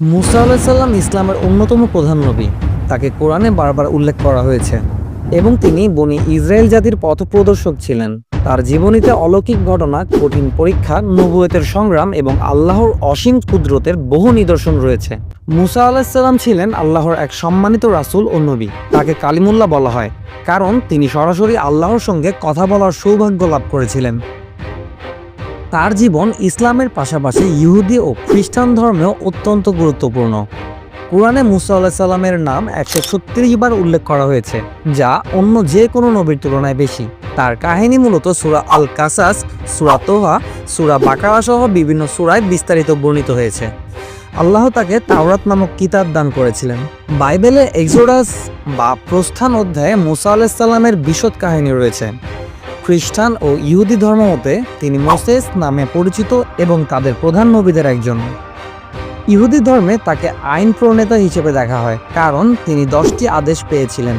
মুসা আলাহিসাল্লাম ইসলামের অন্যতম প্রধান নবী। তাকে কোরআনে বারবার উল্লেখ করা হয়েছে। এবং তিনি বনি ইসরায়েল জাতির পথপ্রদর্শক ছিলেন। তার জীবনীতে অলৌকিক ঘটনা, কঠিন পরীক্ষা, নবুয়তের সংগ্রাম এবং আল্লাহর অসীম কুদরতের বহু নিদর্শন রয়েছে। মুসা আলাহিসাল্লাম ছিলেন আল্লাহর এক সম্মানিত রাসূল ও নবী। তাকে কালিমুল্লাহ বলা হয়। কারণ তিনি সরাসরি আল্লাহর সঙ্গে কথা বলার সৌভাগ্য লাভ করেছিলেন। তার জীবন ইসলামের পাশাপাশি ইহুদি ও খ্রিস্টান ধর্মেও অত্যন্ত গুরুত্বপূর্ণ। কোরআনে মুসা আল্লাহ সাল্লামের নাম একশো ছত্রিশ বার উল্লেখ করা হয়েছে, যা অন্য যে কোনো নবীর তুলনায় বেশি। তার কাহিনী মূলত সুরা আল কাসাস সুরা তোহা, সুরা বাকারা সহ বিভিন্ন সুরায় বিস্তারিত বর্ণিত হয়েছে। আল্লাহ তাকে তাওরাত নামক কিতাব দান করেছিলেন। বাইবেলে এক্সোডাস বা প্রস্থান অধ্যায়ে মুসা আলাহিসাল্লামের বিশদ কাহিনী রয়েছে। খ্রিস্টান ও ইহুদি ধর্ম মতে তিনি মোসেস নামে পরিচিত এবং তাদের প্রধান নবীদের একজন। ইহুদি ধর্মে তাকে আইন প্রণেতা হিসেবে দেখা হয়, কারণ তিনি দশটি আদেশ পেয়েছিলেন।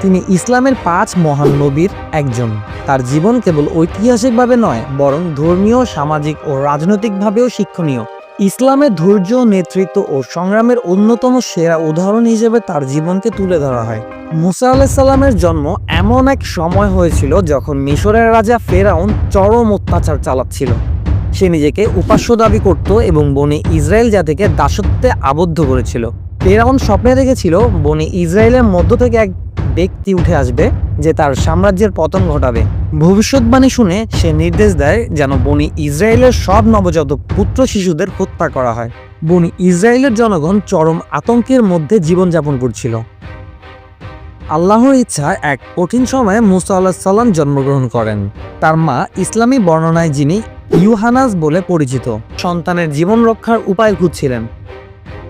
তিনি ইসলামের পাঁচ মহান নবীর একজন। তার জীবন কেবল ঐতিহাসিকভাবে নয়, বরং ধর্মীয়, সামাজিক ও রাজনৈতিকভাবেও শিক্ষণীয়। ইসলামের ধৈর্য, নেতৃত্ব ও সংগ্রামের অন্যতম সেরা উদাহরণ হিসেবে তার জীবনকে তুলে ধরা হয়। মুসা আলাহিসাল্লামের জন্ম এমন এক সময় হয়েছিল যখন মিশরের রাজা ফেরাউন চরম অত্যাচার চালাচ্ছিল। সে নিজেকে উপাস্য দাবি করত এবং বনে ইসরায়েল জাতিকে দাসত্বে আবদ্ধ করেছিল। ফেরাউন স্বপ্নে দেখেছিল বনে ইসরায়েলের মধ্য থেকে এক ব্যক্তি উঠে আসবে যে তার সাম্রাজ্যের পতন ঘটাবে। ভবিষ্যৎবাণী শুনে সে নির্দেশ দেয় যেন বনি ইসরায়েলের সব নবজাতক পুত্র শিশুদের হত্যা করা হয়। বনি ইসরায়েলের জনগণ চরম আতঙ্কের মধ্যে জীবনযাপন করছিল। আল্লাহর ইচ্ছা এক কঠিন সময়ে মুসা আল্লাহ সাল্লাম জন্মগ্রহণ করেন। তার মা ইসলামী বর্ণনায় যিনি ইউহানাস বলে পরিচিত, সন্তানের জীবন রক্ষার উপায় খুঁজছিলেন।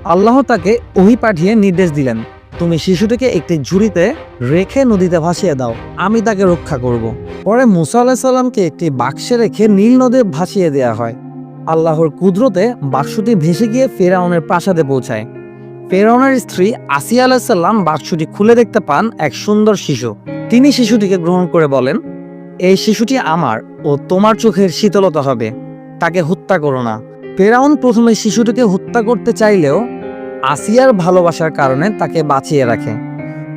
আল্লাহ তাকে ওহি পাঠিয়ে নির্দেশ দিলেন তুমি শিশুটিকে একটি ঝুড়িতে রেখে নদীতে ভাসিয়ে দাও। আমি তাকে রক্ষা করব। পরে মুসা আল্লাহ সাল্লামকে একটি বাক্সে রেখে নীল নদে ভাসিয়ে দেওয়া হয়। আল্লাহর কুদরতে বাক্সটি ভেসে গিয়ে ফেরাউনের প্রাসাদে পৌঁছায়। ফেরাউনের স্ত্রী আসিয়া আলাহিসাল্লাম বাক্সটি খুলে দেখতে পান এক সুন্দর শিশু। তিনি শিশুটিকে গ্রহণ করে বলেন, এই শিশুটি আমার ও তোমার চোখের শীতলতা হবে। তাকে হত্যা করো না। ফেরাউন প্রথমে শিশুটিকে হত্যা করতে চাইলেও আসিয়ার ভালোবাসার কারণে তাকে বাঁচিয়ে রাখে।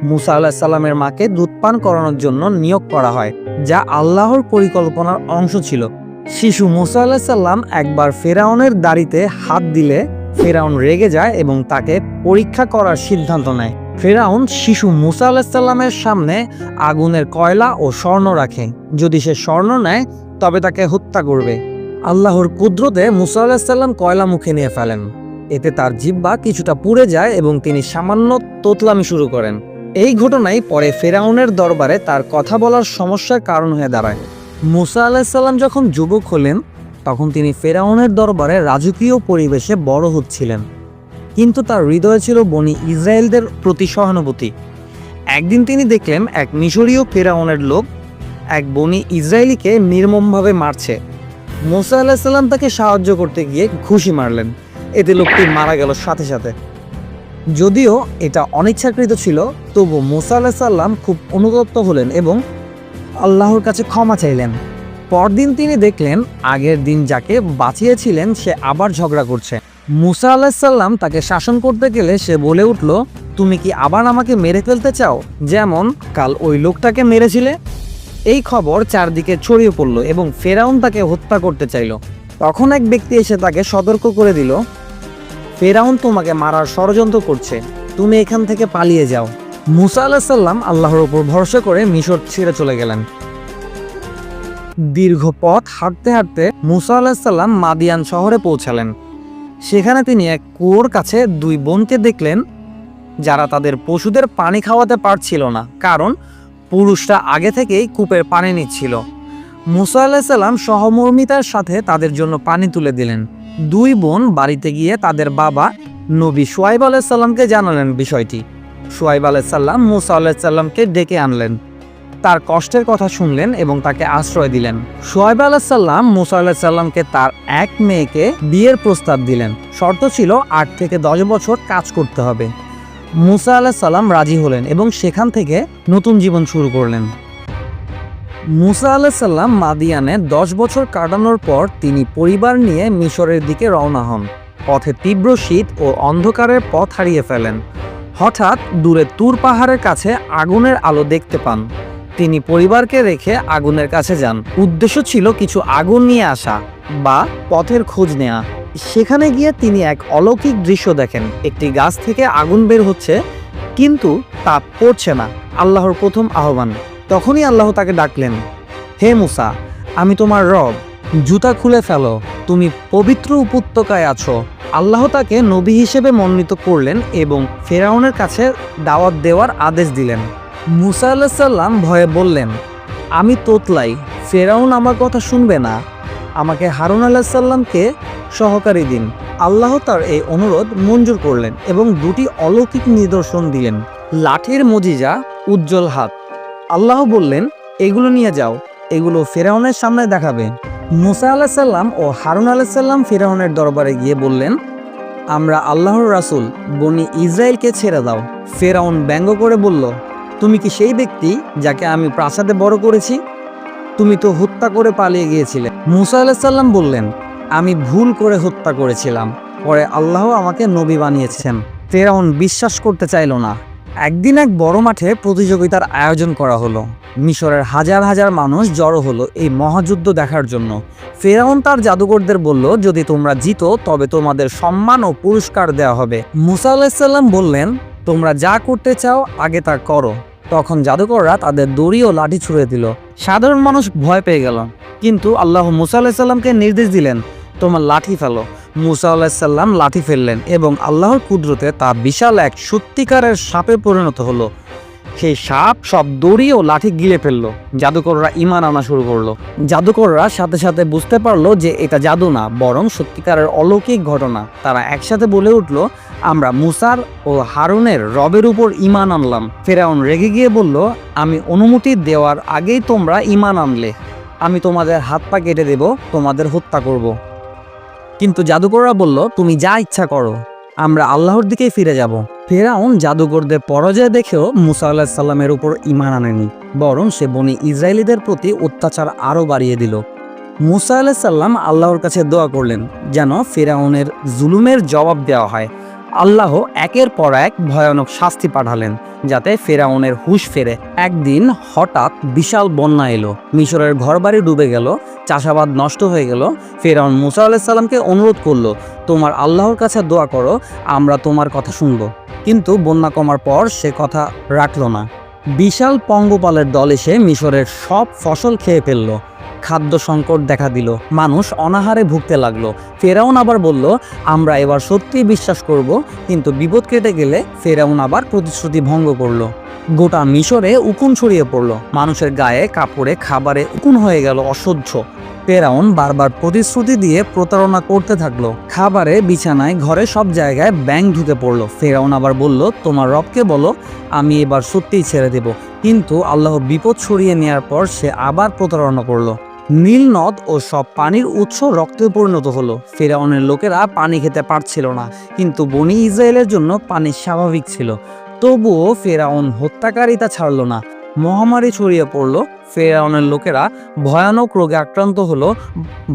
মুসা আল্লাহ সাল্লামের মাকে দুধ পান করানোর জন্য নিয়োগ করা হয়, যা আল্লাহর পরিকল্পনার অংশ ছিল। শিশু মুসা আল্লাহ সাল্লাম একবার ফেরাউনের দাড়িতে হাত দিলে ফেরাউন রেগে যায় এবং তাকে পরীক্ষা করার সিদ্ধান্ত নেয়। ফেরাউন শিশু মুসা আলাহিসাল্লামের সামনে আগুনের কয়লা ও স্বর্ণ রাখে। যদি সে স্বর্ণ নেয়, তবে তাকে হত্যা করবে। আল্লাহর কুদরতে মুসা আলাহিসাল্লাম কয়লা মুখে নিয়ে ফেলেন। এতে তার জিব্বা কিছুটা পুড়ে যায় এবং তিনি সামান্য তোতলামি শুরু করেন। এই ঘটনাই পরে ফেরাউনের দরবারে তার কথা বলার সমস্যার কারণ হয়ে দাঁড়ায়। মুসা আলাহিসাল্লাম যখন যুবক হলেন, তখন তিনি ফেরাউনের দরবারে রাজকীয় পরিবেশে বড় হচ্ছিলেন। কিন্তু তার হৃদয়ে ছিল বনি ইসরায়েলদের প্রতি সহানুভূতি। একদিন তিনি দেখলেন এক মিশরীয় ফেরাউনের লোক এক বনি ইসরায়েলিকে নির্মমভাবে মারছে। মোসা আলাহিসাল্লাম তাকে সাহায্য করতে গিয়ে ঘুষি মারলেন। এতে লোকটি মারা গেল সাথে সাথে। যদিও এটা অনিচ্ছাকৃত ছিল, তবু মোসা আলাহিসাল্লাম খুব অনুতপ্ত হলেন এবং আল্লাহর কাছে ক্ষমা চাইলেন। পরদিন তিনি দেখলেন, আগের দিন যাকে বাঁচিয়েছিলেন, সে আবার ঝগড়া করছে। মুসা আলাহিসাল্লাম তাকে শাসন করতে গেলে সে বলে উঠল, তুমি কি আবার আমাকে মেরে ফেলতে চাও? যেমন, কাল ওই লোকটাকে মেরেছিলে? এই খবর চারদিকে ছড়িয়ে পড়ল এবং ফেরাউন তাকে হত্যা করতে চাইল। তখন এক ব্যক্তি এসে তাকে সতর্ক করে দিল ফেরাউন তোমাকে মারার ষড়যন্ত্র করছে। তুমি এখান থেকে পালিয়ে যাও। মুসা আলাহিসাল্লাম আল্লাহর উপর ভরসা করে মিশর ছেড়ে চলে গেলেন। দীর্ঘ পথ হাঁটতে হাঁটতে মুসা আলাহিসাল্লাম মাদিয়ান শহরে পৌঁছালেন। সেখানে তিনি এক কুয়োর কাছে দুই বোনকে দেখলেন, যারা তাদের পশুদের পানি খাওয়াতে পারছিল না, কারণ পুরুষরা আগে থেকেই কূপের পানি নিচ্ছিল। মুসা আলাহিসাল্লাম সহমর্মিতার সাথে তাদের জন্য পানি তুলে দিলেন। দুই বোন বাড়িতে গিয়ে তাদের বাবা নবী সোয়াইব আলাইসাল্লামকে জানালেন বিষয়টি। সোয়াইব আলাইসাল্লাম মুসা আলাহিসাল্লামকে ডেকে আনলেন। তার কষ্টের কথা শুনলেন এবং তাকে আশ্রয় দিলেন। সোয়াইব আলাহিসাল্লাম মুসা আলাহিসাল্লামকে তার এক মেয়েকে বিয়ের প্রস্তাব দিলেন। শর্ত ছিল আট থেকে দশ বছর কাজ করতে হবে। মুসা আলাহিসাল্লাম রাজি হলেন এবং সেখান থেকে নতুন জীবন শুরু করলেন। মুসা আলাহিসাল্লাম মাদিয়ানে দশ বছর কাটানোর পর তিনি পরিবার নিয়ে মিশরের দিকে রওনা হন। পথে তীব্র শীত ও অন্ধকারের পথ হারিয়ে ফেলেন। হঠাৎ দূরে তুর পাহাড়ের কাছে আগুনের আলো দেখতে পান। তিনি পরিবারকে রেখে আগুনের কাছে যান। উদ্দেশ্য ছিল কিছু আগুন নিয়ে আসা বা পথের খোঁজ নেওয়া সেখানে গিয়ে তিনি এক অলৌকিক দৃশ্য দেখেন। একটি গাছ থেকে আগুন বের হচ্ছে, কিন্তু তা পড়ছে না। আল্লাহর প্রথম আহ্বান। তখনই আল্লাহ তাকে ডাকলেন, হে মুসা, আমি তোমার রব, জুতা খুলে ফেলো, তুমি পবিত্র উপত্যকায় আছো। আল্লাহ তাকে নবী হিসেবে মনোনীত করলেন এবং ফেরাউনের কাছে দাওয়াত দেওয়ার আদেশ দিলেন। মুসা আল্লাহ ভয়ে বললেন, আমি তোতলাই, ফেরাউন আমার কথা শুনবে না। আমাকে হারুন আল্লাহ সাল্লামকে সহকারী দিন। আল্লাহ তার এই অনুরোধ মঞ্জুর করলেন এবং দুটি অলৌকিক নিদর্শন দিলেন, লাঠির মজিজা, উজ্জ্বল হাত। আল্লাহ বললেন, এগুলো নিয়ে যাও। এগুলো ফেরাউনের সামনে দেখাবে। মুসা আল্লাহ সাল্লাম ও হারুন আল্লাহ সাল্লাম ফেরাউনের দরবারে গিয়ে বললেন, আমরা আল্লাহর রাসূল, বনি ইসরায়েলকে ছেড়ে দাও। ফেরাউন ব্যঙ্গ করে বলল, তুমি কি সেই ব্যক্তি যাকে আমি প্রাসাদে বড় করেছি? তুমি তো হত্যা করে পালিয়ে গিয়েছিলে। মুসা আল্লাহ সাল্লাম বললেন, আমি ভুল করে হত্যা করেছিলাম। পরে আল্লাহ আমাকে নবী বানিয়েছেন। ফেরাউন বিশ্বাস করতে চাইল না। একদিন এক বড় মাঠে প্রতিযোগিতার আয়োজন করা হলো। মিশরের হাজার হাজার মানুষ জড়ো হলো এই মহাযুদ্ধ দেখার জন্য। ফেরাউন তার জাদুকরদের বলল, যদি তোমরা জিতো, তবে তোমাদের সম্মান ও পুরস্কার দেওয়া হবে। মুসা আলাহিসাল্লাম বললেন, তোমরা যা করতে চাও, আগে তা করো। তখন জাদুকররা তাদের দড়ি ও লাঠি ছুড়ে দিল। সাধারণ মানুষ ভয় পেয়ে গেল। কিন্তু আল্লাহ মুসা আলাহিসাল্লামকে নির্দেশ দিলেন তোমার লাঠি ফেলো। মুসা আলাহিসাল্লাম লাঠি ফেললেন এবং আল্লাহর কুদরতে তা বিশাল এক সত্যিকারের সাপে পরিণত হলো। সেই সাপ সব দড়ি ও লাঠি গিলে ফেলল। জাদুকররা ইমান আনা শুরু করল। জাদুকররা সাথে সাথে বুঝতে পারল যে এটা জাদু না, বরং সত্যিকারের অলৌকিক ঘটনা। তারা একসাথে বলে উঠল, আমরা মুসার ও হারুনের রবের উপর ইমান আনলাম। ফেরাউন রেগে গিয়ে বলল, আমি অনুমতি দেওয়ার আগেই তোমরা ইমান আনলে। আমি তোমাদের হাত পা কেটে দেব, তোমাদের হত্যা করব। কিন্তু জাদুকররা বলল, তুমি যা ইচ্ছা করো, আমরা আল্লাহর দিকেই ফিরে যাব। ফেরাউন জাদুকরদের পরাজয় দেখেও মুসা আল্লাহ সাল্লামের উপর ইমান আনেনি, বরং সে বনি ইসরায়েলিদের প্রতি অত্যাচার আরও বাড়িয়ে দিল। মুসা আল্লাহ সাল্লাম আল্লাহর কাছে দোয়া করলেন, যেন ফেরাউনের জুলুমের জবাব দেওয়া হয়। আল্লাহ একের পর এক ভয়ানক শাস্তি পাঠালেন, যাতে ফেরাউনের হুশ ফেরে। একদিন হঠাৎ বিশাল বন্যা এলো। মিশরের ঘরবাড়ি ডুবে গেল, চাষাবাদ নষ্ট হয়ে গেল। ফেরাউন মুসা আলাহিসাল্লামকে অনুরোধ করল, তোমার আল্লাহর কাছে দোয়া করো, আমরা তোমার কথা শুনব। কিন্তু বন্যা কমার পর সে কথা রাখল না। বিশাল পঙ্গপালের দল এসে মিশরের সব ফসল খেয়ে ফেলল। খাদ্য সংকট দেখা দিল। মানুষ অনাহারে ভুগতে লাগল। ফেরাউন আবার বলল, আমরা এবার সত্যিই বিশ্বাস করব। কিন্তু বিপদ কেটে গেলে ফেরাউন আবার প্রতিশ্রুতি ভঙ্গ করল। গোটা মিশরে উকুন ছড়িয়ে পড়ল। মানুষের গায়ে কাপড়ে খাবারে উকুন হয়ে গেল অসহ্য। ফেরাউন বারবার প্রতিশ্রুতি দিয়ে প্রতারণা করতে থাকল। খাবারে, বিছানায়, ঘরে সব জায়গায় ব্যাং ঢুকে পড়ল। ফেরাউন আবার বলল, তোমার রবকে বলো, আমি এবার সত্যিই ছেড়ে দেব। কিন্তু আল্লাহ বিপদ ছড়িয়ে নেওয়ার পর সে আবার প্রতারণা করল। নীল নদ ও সব পানির উৎস রক্তে পরিণত হলো। ফেরাউনের লোকেরা পানি খেতে পারছিল না, কিন্তু বনি ইসরায়েলের জন্য পানি স্বাভাবিক ছিল। তবুও ফেরাউন হত্যাকারিতা ছাড়ল না। মহামারী ছড়িয়ে পড়ল, ফেরাউনের লোকেরা ভয়ানক রোগে আক্রান্ত হলো,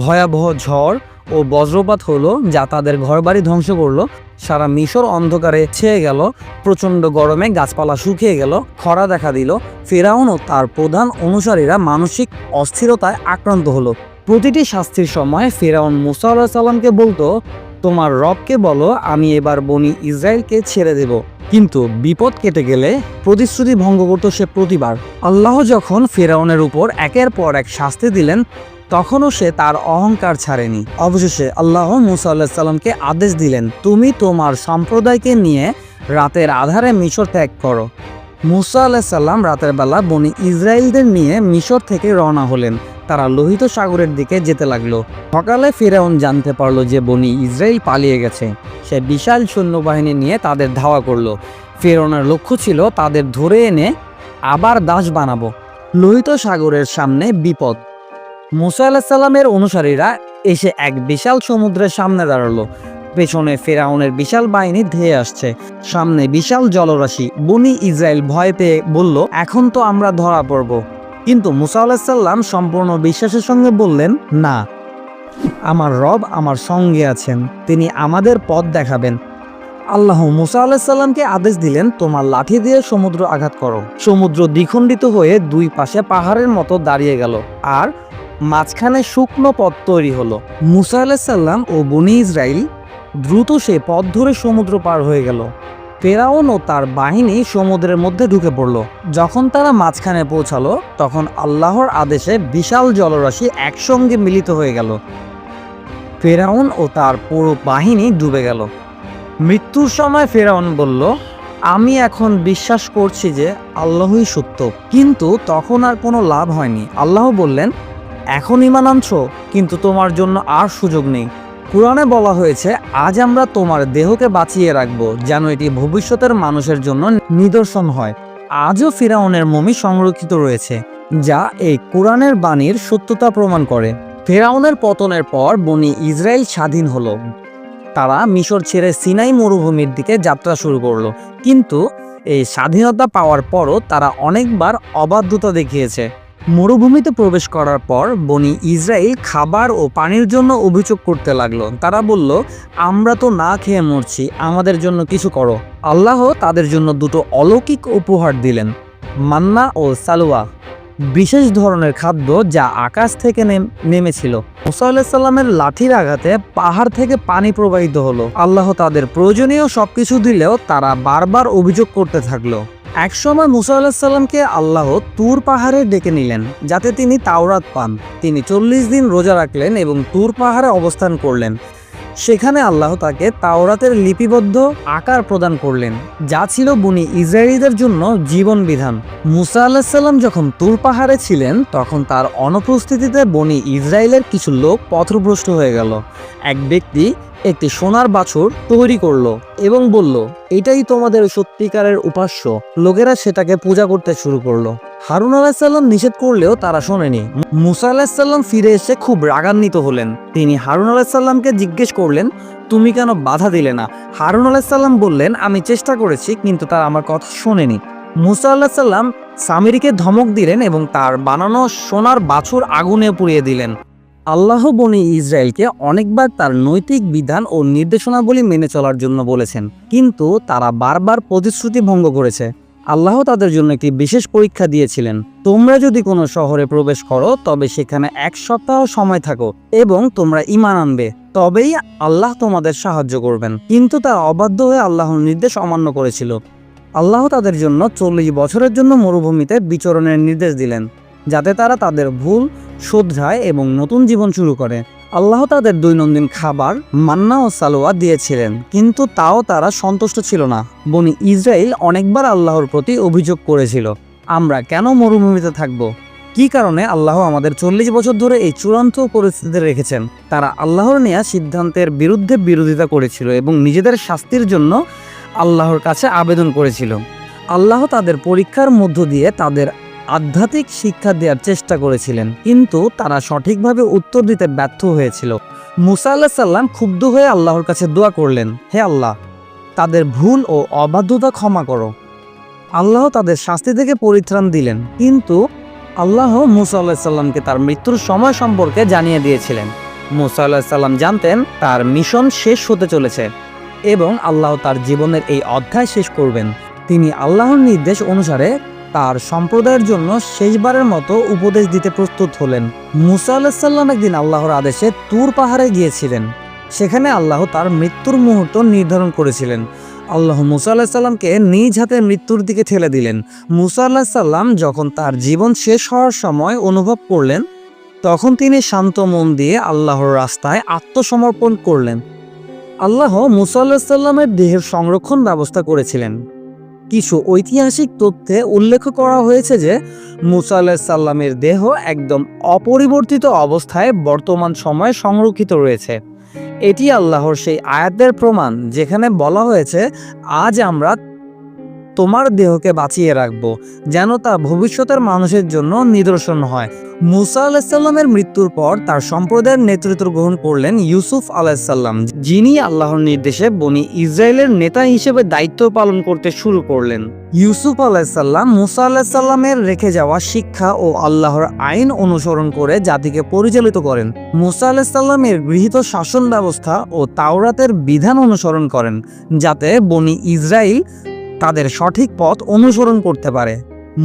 ভয়াবহ ঝড় ও বজ্রপাত হলো যা তাদের ঘরবাড়ি ধ্বংস করল। সারা মিশর অন্ধকারে ছেয়ে গেল, প্রচণ্ড গরমে গাছপালা শুকিয়ে গেল, খরা দেখা দিল। ফেরাউন ও তার প্রধান অনুসারীরা মানসিক অস্থিরতায় আক্রান্ত হলো। প্রতিটি শাস্তির সময় ফেরাউন মুসা সাল্লামকে বলতো, তোমার রবকে বলো, আমি এবার বনি ইসরায়েলকে ছেড়ে দেব। কিন্তু বিপদ কেটে গেলে প্রতিশ্রুতি ভঙ্গ করত সে প্রতিবার। আল্লাহ যখন ফেরাউনের উপর একের পর এক শাস্তি দিলেন তখনও সে তার অহংকার ছাড়েনি। অবশেষে আল্লাহ মুসা আল্লাহ সাল্লামকে আদেশ দিলেন, তুমি তোমার সম্প্রদায়কে নিয়ে রাতের আধারে মিশর ত্যাগ করো। মুসা আল্লাহ সাল্লাম রাতের বেলা বনি ইসরায়েলদের নিয়ে মিশর থেকে রওনা হলেন। তারা লোহিত সাগরের দিকে যেতে লাগল। সকালে ফেরাউন জানতে পারল যে বনি ইসরায়েল পালিয়ে গেছে। সে বিশাল সৈন্যবাহিনী নিয়ে তাদের ধাওয়া করল। ফেরাউনের লক্ষ্য ছিল তাদের ধরে এনে আবার দাস বানাবো। লোহিত সাগরের সামনে বিপদ। মুসা আলাহিসাল্লামের অনুসারীরা এসে এক বিশাল সমুদ্রের সামনে দাঁড়াল। পেছনে ফেরাউনের বিশাল বাহিনী ধেয়ে আসছে। সামনে বিশাল জলরাশি বনি ইসরায়েল ভয় পেয়ে বলল, এখন তো আমরা ধরা পড়ব। কিন্তু মুসা আলাহিসাল্লাম সম্পূর্ণ বিশ্বাসের সঙ্গে বললেন, না, আমার রব আমার সঙ্গে আছেন। তিনি আমাদের পথ দেখাবেন। আল্লাহ মুসা আলাহিসাল্লামকে আদেশ দিলেন, তোমার লাঠি দিয়ে সমুদ্র আঘাত করো। সমুদ্র দ্বিখণ্ডিত হয়ে দুই পাশে পাহাড়ের মতো দাঁড়িয়ে গেল। আর মাঝখানে শুকনো পথ তৈরি হলো। মুসা আলাহিসাল্লাম ও বনি ইসরাইল দ্রুত সে পথ ধরে সমুদ্র পার হয়ে গেল। ফেরাউন ও তার বাহিনী সমুদ্রের মধ্যে ঢুকে পড়ল। যখন তারা মাঝখানে পৌঁছালো, তখন আল্লাহর আদেশে বিশাল জলরাশি একসঙ্গে মিলিত হয়ে গেল। ফেরাউন ও তার পুরো বাহিনী ডুবে গেল। মৃত্যুর সময় ফেরাউন বলল, আমি এখন বিশ্বাস করছি যে আল্লাহই সত্য। কিন্তু তখন আর কোনো লাভ হয়নি। আল্লাহ বললেন এখন ইমান আনছো কিন্তু তোমার জন্য আর সুযোগ নেই। কোরআনে বলা হয়েছে, আজ আমরা তোমার দেহকে বাঁচিয়ে রাখব, যেন এটি ভবিষ্যতের মানুষের জন্য নিদর্শন হয়। আজও ফিরাউনের মমি সংরক্ষিত রয়েছে, যা এই কোরআনের বাণীর সত্যতা প্রমাণ করে। ফেরাউনের পতনের পর বনি ইসরায়েল স্বাধীন হলো। তারা মিশর ছেড়ে সিনাই মরুভূমির দিকে যাত্রা শুরু করল, কিন্তু এই স্বাধীনতা পাওয়ার পরও তারা অনেকবার অবাধ্যতা দেখিয়েছে। মরুভূমিতে প্রবেশ করার পর বনি ইসরায়েল খাবার ও পানির জন্য অভিযোগ করতে লাগল। তারা বলল, আমরা তো না খেয়ে মরছি, আমাদের জন্য কিছু করো। আল্লাহ তাদের জন্য দুটো অলৌকিক উপহার দিলেন, মান্না ও সালুয়া। বিশেষ ধরনের খাদ্য যা আকাশ থেকে নেম- নেমেছিল। মুসা আলাহিসাল্লামের লাঠির আঘাতে পাহাড় থেকে পানি প্রবাহিত হলো। আল্লাহ তাদের প্রয়োজনীয় সবকিছু দিলেও তারা বারবার অভিযোগ করতে থাকল। একসময় মুসা আলাহিসাল্লামকে আল্লাহ তুর পাহাড়ে ডেকে নিলেন, যাতে তিনি তাওরাত পান। তিনি চল্লিশ দিন রোজা রাখলেন এবং তুর পাহাড়ে অবস্থান করলেন। সেখানে আল্লাহ তাকে তাওরাতের লিপিবদ্ধ আকার প্রদান করলেন, যা ছিল বনি ইসরায়েলিদের জন্য জীবন বিধান। মুসা আলাহিসাল্লাম যখন তুর পাহাড়ে ছিলেন, তখন তার অনুপস্থিতিতে বনি ইসরায়েলের কিছু লোক পথভ্রষ্ট হয়ে গেল। এক ব্যক্তি একটি সোনার বাছুর তৈরি করল এবং বলল, এটাই তোমাদের সত্যিকারের উপাস্য। লোকেরা সেটাকে পূজা করতে শুরু করল। হারুন আলাহিসাল্লাম নিষেধ করলেও তারা শোনেনি। মুসা আলাহিসাল্লাম ফিরে এসে খুব রাগান্বিত হলেন। তিনি হারুন আলাহিসাল্লামকে জিজ্ঞেস করলেন, তুমি কেন বাধা দিলে না? হারুন আলাহিসাল্লাম বললেন, আমি চেষ্টা করেছি, কিন্তু তারা আমার কথা শোনেনি। মুসা আল্লাহ সাল্লাম সামিরিকে ধমক দিলেন এবং তার বানানো সোনার বাছুর আগুনে পুড়িয়ে দিলেন। আল্লাহ বনি ইসরায়েলকে অনেকবার তার নৈতিক বিধান ও নির্দেশনাবলী মেনে চলার জন্য বলেছেন, কিন্তু তারা বারবার প্রতিশ্রুতি ভঙ্গ করেছে। আল্লাহ তাদের জন্য একটি বিশেষ পরীক্ষা দিয়েছিলেন, তোমরা যদি কোনো শহরে প্রবেশ করো, তবে সেখানে এক সপ্তাহ সময় থাকো এবং তোমরা ইমান আনবে। তবেই আল্লাহ তোমাদের সাহায্য করবেন। কিন্তু তারা অবাধ্য হয়ে আল্লাহর নির্দেশ অমান্য করেছিল। আল্লাহ তাদের জন্য চল্লিশ বছরের জন্য মরুভূমিতে বিচরণের নির্দেশ দিলেন, যাতে তারা তাদের ভুল শোধরায় এবং নতুন জীবন শুরু করে। আল্লাহ তাদের দৈনন্দিন খাবার, মান্না ও সালোয়া দিয়েছিলেন, কিন্তু তাও তারা সন্তুষ্ট ছিল না। বনি ইসরায়েল অনেকবার আল্লাহর প্রতি অভিযোগ করেছিল, আমরা কেন মরুভূমিতে থাকব? কি কারণে আল্লাহ আমাদের চল্লিশ বছর ধরে এই চূড়ান্ত পরিস্থিতিতে রেখেছেন? তারা আল্লাহর নেয়া সিদ্ধান্তের বিরুদ্ধে বিরোধিতা করেছিল এবং নিজেদের শাস্তির জন্য আল্লাহর কাছে আবেদন করেছিল। আল্লাহ তাদের পরীক্ষার মধ্য দিয়ে তাদের আধ্যাত্মিক শিক্ষা দেওয়ার চেষ্টা করেছিলেন, কিন্তু তারা সঠিকভাবে উত্তর দিতে ব্যর্থ হয়েছিল। মুসা আল্লাহ সাল্লাম ক্ষুব্ধ হয়ে আল্লাহর কাছে দোয়া করলেন, হে আল্লাহ, তাদের ভুল ও অবাধ্যতা ক্ষমা করো। আল্লাহ তাদের শাস্তি থেকে পরিত্রাণ দিলেন, কিন্তু আল্লাহ মুসা আল্লাহ সাল্লামকে তার মৃত্যুর সময় সম্পর্কে জানিয়ে দিয়েছিলেন। মুসা আল্লাহ সাল্লাম জানতেন, তার মিশন শেষ হতে চলেছে এবং আল্লাহ তার জীবনের এই অধ্যায় শেষ করবেন। তিনি আল্লাহর নির্দেশ অনুসারে তার সম্প্রদায়ের জন্য শেষবারের মতো উপদেশ দিতে প্রস্তুত হলেন। মুসা আলাহিসাল্লাম একদিন আল্লাহর আদেশে তুর পাহাড়ে গিয়েছিলেন। সেখানে আল্লাহ তার মৃত্যুর মুহূর্ত নির্ধারণ করেছিলেন। আল্লাহ মুসা আলাহিসাল্লামকে নিজ হাতে মৃত্যুর দিকে ঠেলে দিলেন। মুসা আল্লাহিসাল্লাম যখন তার জীবন শেষ হওয়ার সময় অনুভব করলেন, তখন তিনি শান্ত মন দিয়ে আল্লাহর রাস্তায় আত্মসমর্পণ করলেন। আল্লাহ মুসা আল্লাহিসাল্লামের দেহের সংরক্ষণ ব্যবস্থা করেছিলেন। কিছু ঐতিহাসিক তথ্যে উল্লেখ করা হয়েছে যে মুসা আলাহিসাল্লামের দেহ একদম অপরিবর্তিত অবস্থায় বর্তমান সময়ে সংরক্ষিত রয়েছে। এটি আল্লাহর সেই আয়াতের প্রমাণ, যেখানে বলা হয়েছে, আজ আমরা তোমার দেহকে বাঁচিয়ে রাখব, যেন তা ভবিষ্যতের মানুষের জন্য নিদর্শন হয়। মুসা আলাহিসাল্লামের মৃত্যুর পর তার সম্প্রদায়ের নেতৃত্ব গ্রহণ করলেন ইউসুফ আলাহিসাল্লাম যিনি আল্লাহর নির্দেশে বনি ইসরায়েলের নেতা হিসেবে দায়িত্ব পালন করতে শুরু করলেন। ইউসুফ আলাহিসাল্লাম মুসা আলাহিসাল্লামের রেখে যাওয়া শিক্ষা ও আল্লাহর আইন অনুসরণ করে জাতিকে পরিচালিত করেন। মুসা আলাহিসাল্লামের গৃহীত শাসন ব্যবস্থা ও তাওরাতের বিধান অনুসরণ করেন, যাতে বনি ইসরায়েল তাদের সঠিক পথ অনুসরণ করতে পারে।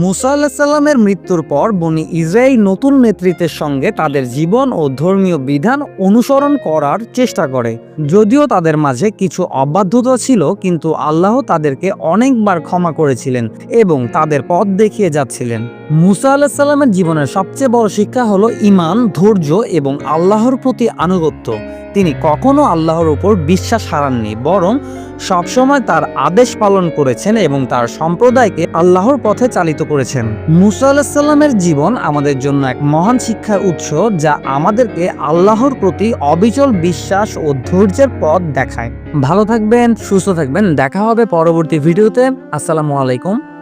মুসা আল্লাহাল্লামের মৃত্যুর পর বনি ইসরায়েল নতুন নেতৃত্বের সঙ্গে তাদের জীবন ও ধর্মীয় বিধান অনুসরণ করার চেষ্টা করে। যদিও তাদের মাঝে কিছু অবাধ্যতা ছিল, কিন্তু আল্লাহ তাদেরকে অনেকবার ক্ষমা করেছিলেন এবং তাদের পথ দেখিয়ে যাচ্ছিলেন। মুসা আল্লাহাল্লামের জীবনের সবচেয়ে বড় শিক্ষা হলো ইমান ধৈর্য এবং আল্লাহর প্রতি আনুগত্য। তিনি কখনো আল্লাহর উপর বিশ্বাস হারাননি, বরং সবসময় তার আদেশ পালন করেছেন এবং তার সম্প্রদায়কে আল্লাহর পথে চালিত করেছেন। মুসা আলাহিসাল্লামের জীবন আমাদের জন্য এক মহান শিক্ষার উৎস যা আমাদেরকে আল্লাহর প্রতি অবিচল বিশ্বাস ও ধৈর্যের পথ দেখায়। ভালো থাকবেন, সুস্থ থাকবেন। দেখা হবে পরবর্তী ভিডিওতে। আসসালামু আলাইকুম।